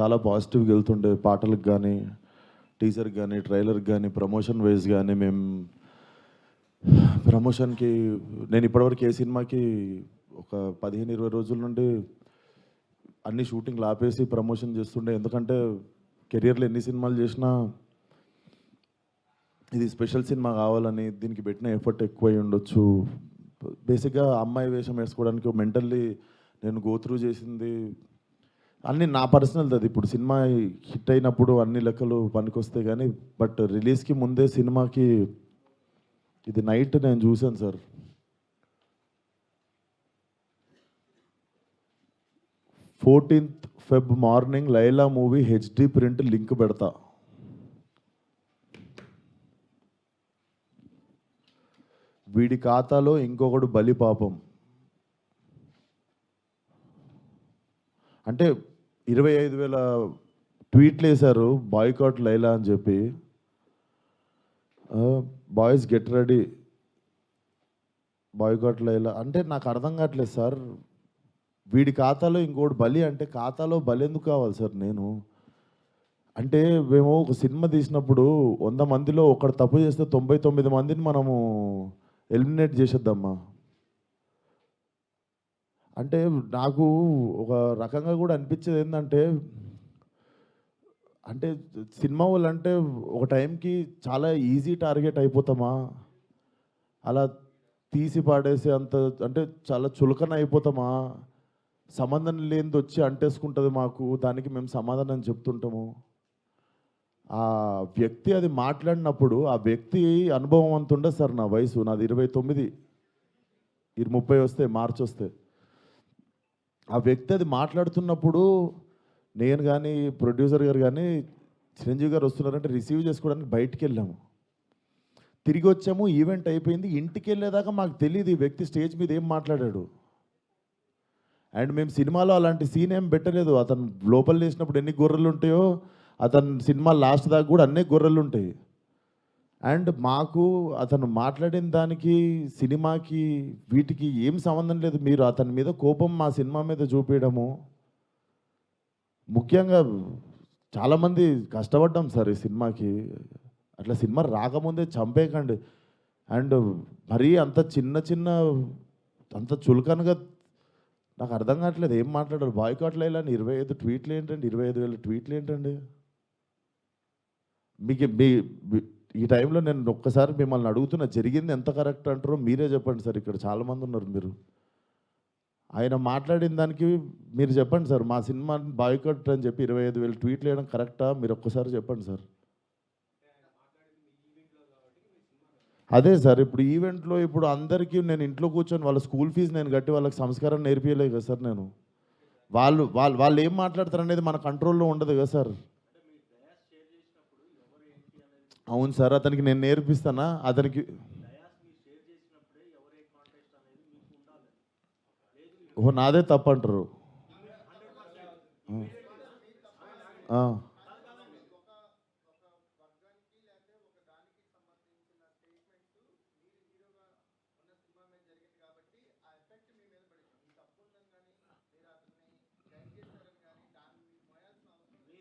చాలా పాజిటివ్గా వెళ్తుండే. పాటలకు కానీ టీజర్కి కానీ ట్రైలర్కి కానీ ప్రమోషన్ వైజ్ కానీ మేము ప్రమోషన్కి నేను ఇప్పటివరకు ఏ సినిమాకి ఒక పదిహేను ఇరవై రోజుల నుండి అన్ని షూటింగ్లు ఆపేసి ప్రమోషన్ చేస్తుండే. ఎందుకంటే కెరియర్లో ఎన్ని సినిమాలు చేసినా ఇది స్పెషల్ సినిమా కావాలని దీనికి పెట్టిన ఎఫర్ట్ ఎక్కువై ఉండొచ్చు. బేసిక్గా అమ్మాయి వేషం వేసుకోవడానికి మెంటల్లీ నేను గోత్రూ చేసింది అన్ని నా పర్సనల్ అది. ఇప్పుడు సినిమా హిట్ అయినప్పుడు అన్ని లెక్కలు పనికొస్తాయి కానీ బట్ రిలీజ్కి ముందే సినిమాకి ఇది నైట్ నేను చూశాను sir. Fourteenth Feb morning Laila movie HD print link పెడతా. వీడి ఖాతాలో ఇంకొకడు బలి పాపం. అంటే ఇరవై ఐదు వేల ట్వీట్లు వేశారు బాయ్కాట్ లైలా అని చెప్పి. Boys get ready boycott Laila. అంటే నాకు అర్థం కావట్లేదు సార్. వీడి ఖాతాలో ఇంకోటి బలి అంటే ఖాతాలో బలి ఎందుకు కావాలి సార్ నేను? అంటే మేము ఒక సినిమా తీసినప్పుడు వంద మందిలో ఒకడు తప్పు చేస్తే తొంభై తొమ్మిది మందిని మనము ఎలిమినేట్ చేసేద్దామా? అంటే నాకు ఒక రకంగా కూడా అనిపించేది ఏంటంటే అంటే సినిమా వాళ్ళు అంటే ఒక టైంకి చాలా ఈజీ టార్గెట్ అయిపోతామా? అలా తీసి పాడేసి అంత అంటే చాలా చులకన అయిపోతామా? సంబంధం లేనిది వచ్చి అంటేసుకుంటుంది మాకు దానికి మేము సమాధానం చెప్తుంటాము. ఆ వ్యక్తి అది మాట్లాడినప్పుడు ఆ వ్యక్తి అనుభవం అంత ఉండదు సార్ నా వయసు నాది ఇరవై తొమ్మిది. ఇరు ముప్పై వస్తే మార్చి వస్తే ఆ వ్యక్తి అది మాట్లాడుతున్నప్పుడు నేను కానీ ప్రొడ్యూసర్ గారు కానీ చిరంజీవి గారు వస్తున్నారంటే రిసీవ్ చేసుకోవడానికి బయటికి వెళ్ళాము. తిరిగి వచ్చాము ఈవెంట్ అయిపోయింది. ఇంటికి వెళ్ళేదాకా మాకు తెలియదు ఈ వ్యక్తి స్టేజ్ మీద ఏం మాట్లాడాడు. అండ్ మేము సినిమాలో అలాంటి సీన్ ఏం పెట్టలేదు. అతను లోపల వేసినప్పుడు ఎన్ని గొర్రెలు ఉంటాయో అతను సినిమా లాస్ట్ దాకా కూడా అన్నీ గొర్రెలు ఉంటాయి. అండ్ మాకు అతను మాట్లాడిన దానికి సినిమాకి వీటికి ఏం సంబంధం లేదు. మీరు అతని మీద కోపం మా సినిమా మీద చూపించడము ముఖ్యంగా చాలామంది కష్టపడ్డాం సార్ ఈ సినిమాకి. అట్లా సినిమా రాకముందే చంపేయకండి. అండ్ మరీ అంత చిన్న చిన్న అంత చులకనగా నాకు అర్థం కావట్లేదు. ఏం మాట్లాడారు? బాయ్కాట్లు వేయాలని ఇరవై ఐదు ట్వీట్లు ఏంటండి? ఇరవై ఐదు వేల ట్వీట్లు ఏంటండి? మీకు మీ మీ- ఈ టైంలో నేను ఒక్కసారి మిమ్మల్ని అడుగుతున్నా జరిగింది ఎంత కరెక్ట్ అంటారో మీరే చెప్పండి సార్. ఇక్కడ చాలామంది ఉన్నారు మీరు. ఆయన మాట్లాడిన దానికి మీరు చెప్పండి సార్. మా సినిమా బాయ్కట్ అని చెప్పి ఇరవై ఐదు వేలు ట్వీట్లు వేయడం కరెక్టా? మీరు ఒక్కసారి చెప్పండి సార్. అదే సార్ ఇప్పుడు ఈవెంట్లో ఇప్పుడు అందరికీ నేను ఇంట్లో కూర్చొని వాళ్ళ స్కూల్ ఫీజు నేను కట్టి వాళ్ళకి సంస్కారం నేర్పించలేదు కదా సార్ నేను. వాళ్ళు వాళ్ళు వాళ్ళు ఏం మాట్లాడతారు అనేది మన కంట్రోల్లో ఉండదు కదా సార్. అవును సార్ అతనికి నేను నేర్పిస్తానా అతనికి ఓ నాదే తప్పంటారు ఆ.